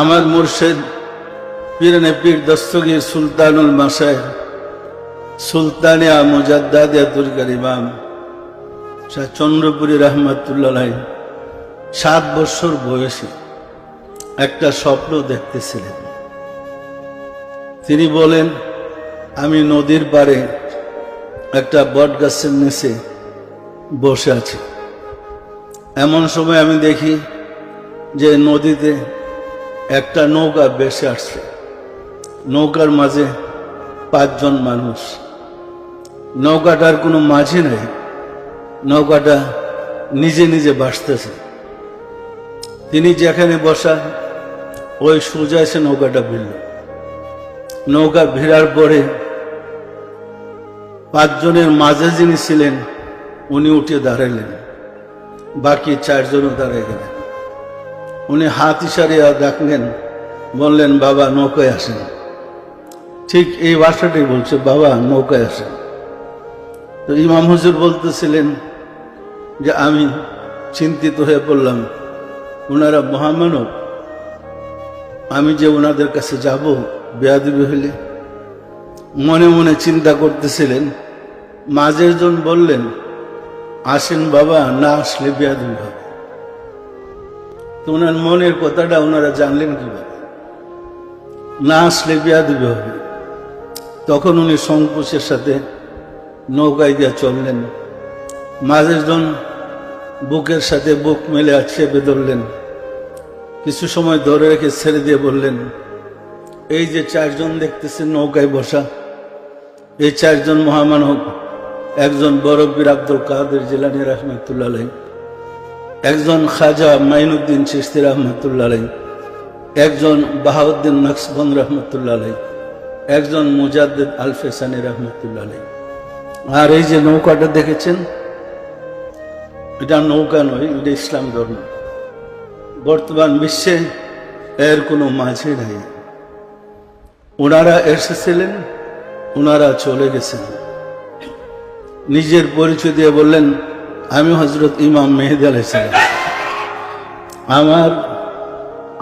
আমার মুর্শেদ পীরনে পীর দস্তগীর সুলতানুল মাসায় সুলতানিয়া মুজাদ্দাদিয়া দুর্গার ইমাম, শাহ চন্দ্রপুরী রহমতুল্লাহ সাত বছর বয়সে একটা স্বপ্ন দেখতেছিলেন। তিনি বলেন, আমি নদীর পাড়ে একটা বট গাছের নিচে বসে আছি। এমন সময় আমি দেখি যে নদীতে একটা নৌকা বেসে আসছে। নৌকার মাঝে পাঁচজন মানুষ। নৌকাটার কোনো মাঝি নেই। নৌকাটা নিজে নিজে ভাসতেছে তিনি যেখানে বসা, ওই সোজা এসে নৌকাটা ভিড়ল। নৌকা ভিড়ার পরে পাঁচজনের মাঝে যিনি ছিলেন, উনি উঠে দাঁড়ালেন। বাকি চারজনও দাঁড়িয়ে গেলেন। উনি হাত ইশারিয়া ডাকলেন বললেন, বাবা, নৌকায় আসেন। ঠিক এই ভাষাটাই বলছে, বাবা, নৌকায় আসেন। তো ইমাম হুজুর বলতেছিলেন যে, আমি চিন্তিত হয়ে পড়লাম। ওনারা মহামানব। আমি যে ওনাদের কাছে যাব বেয়াদবি হইলে? মনে মনে চিন্তা করতেছিলেন। মাঝের জন বললেন, আসেন বাবা, না আসলে বেয়াদবি হবে। তো ওনার মনের কথাটা ওনারা জানলেন কীভাবে? না আসলে বেয়াদবি হবে। তখন উনি সংকোচের সাথে নৌকায় দিয়ে চললেন। মাঝের জন বুকের সাথে বুক মেলে চেপে ধরলেন কিছু সময় ধরে রেখে ছেড়ে দিয়ে বললেন, এই যে চারজন দেখতেছেন নৌকায় বসা, এই চারজন মহামানব, একজন বরব্বির আব্দুল কাদের জিলানি রহমতুল্লাহ একজন খাজা মাইনুদ্দিন চিস্তি রহমতুল্লাহ আলাই, একজন বাহাউদ্দিন নকসবন্দ রহমতুল্লাহ আলাই, একজন মুজাদ্দিদ আলফেসানি রহমতুল্লাহ আলাই। আর এই যে নৌকাটা দেখেছেন এটা নৌকা নয় এটা ইসলাম ধর্ম। বর্তমান বিশ্বে এর কোনো মাঝে নাই। ওনারা এসেছিলেন ওনারা চলে গেছেন। নিজের পরিচয় দিয়ে বললেন আমি হজরত ইমাম মেহেদি আলাইসালাম আমার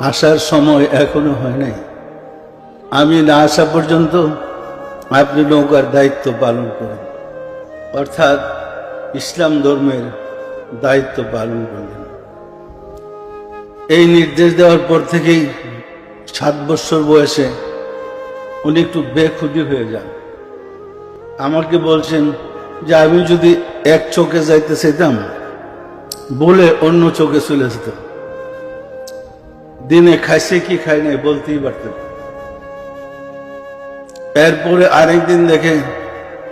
আসার সময় এখনও হয় নাই। আমি না আসা পর্যন্ত আপনি নৌকার দায়িত্ব পালন করেন। অর্থাৎ ইসলাম ধর্মের দায়িত্ব পালন করলেন এই নির্দেশ দেওয়ার পর থেকেই সাত বছর বয়সে উনি একটু বেখুদি হয়ে যান। আমাকে বলছেন যে, আমি যদি এক চোখে যাইতে চাইতাম, বলে অন্য চোখে চলে যেতাম। দিনে খাইছে কি খাই নাই বলতেই পারতেন এরপরে আরেকদিন দেখে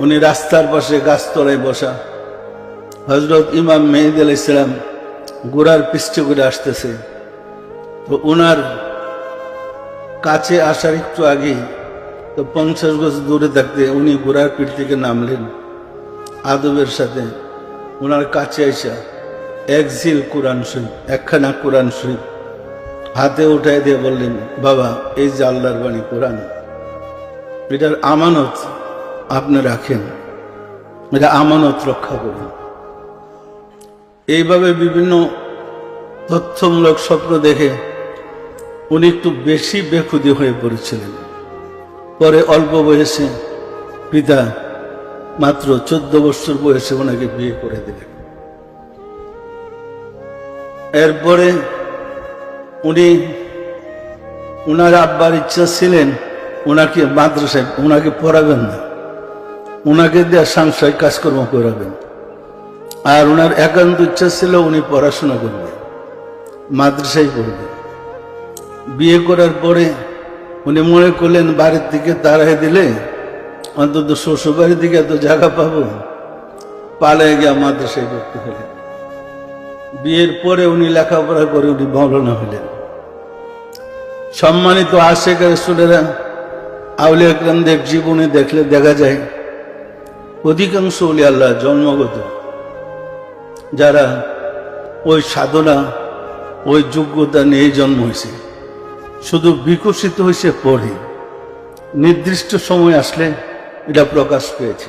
উনি রাস্তার পাশে গাছতলায় বসা হজরত ইমাম মেহিদ আল ইসলাম গোড়ার পৃষ্ঠে করে আসতেছে। তো ওনার কাছে আসার একটু আগেই তো পঞ্চাশ গজ দূরে থাকতে উনি গোড়ার পিঠ থেকে নামলেন। আদবের সাথে ওনার কাছে আইসা এক ঝিল কোরআন শরীফ, একখানা কোরআন শরীফ হাতে উঠাই দিয়ে বললেন, বাবা, এই যে আল্লাহর বাণী কোরআন, এটার আমানত আপনি রাখেন, এটা আমানত রক্ষা করুন। এইভাবে বিভিন্ন তথ্যমূলক স্বপ্ন দেখে উনি একটু বেশি বেখুদি হয়ে পড়েছিলেন। পরে অল্প বয়সে পিতা মাত্র চোদ্দ বছর বয়সে ওনাকে বিয়ে করে দিলেন। এরপরে উনি ওনার আব্বার ইচ্ছা ছিলেন ওনাকে মাদ্রাসায় ওনাকে পড়াবেন না। ওনাকে দিয়ে সাংসারিক কাজকর্ম করাবেন। আর ওনার একান্ত ইচ্ছা ছিল উনি পড়াশোনা করবেন, মাদ্রাসায় পড়বেন। বিয়ে করার পরে উনি মনে করলেন, বাড়ির দিকে তাড়াই দিলে অন্তত শ্বশুর বাড়ির দিকে এত জায়গা পাবো? পালায় গিয়া মাদ্রাসায় করতে হলেন। বিয়ের পরে উনি লেখাপড়া করে উনি মৌলানা হলেন। সম্মানিত আশেখার সুরেরা আউলে একরামদের জীবনে দেখলে দেখা যায়, অধিকাংশ উলি আল্লাহ জন্মগত। যারা ওই সাধনা, ওই যোগ্যতা নিয়ে জন্ম হয়েছে, শুধু বিকশিত হয়েছে পরে। নির্দিষ্ট সময় আসলে এটা প্রকাশ পেয়েছে।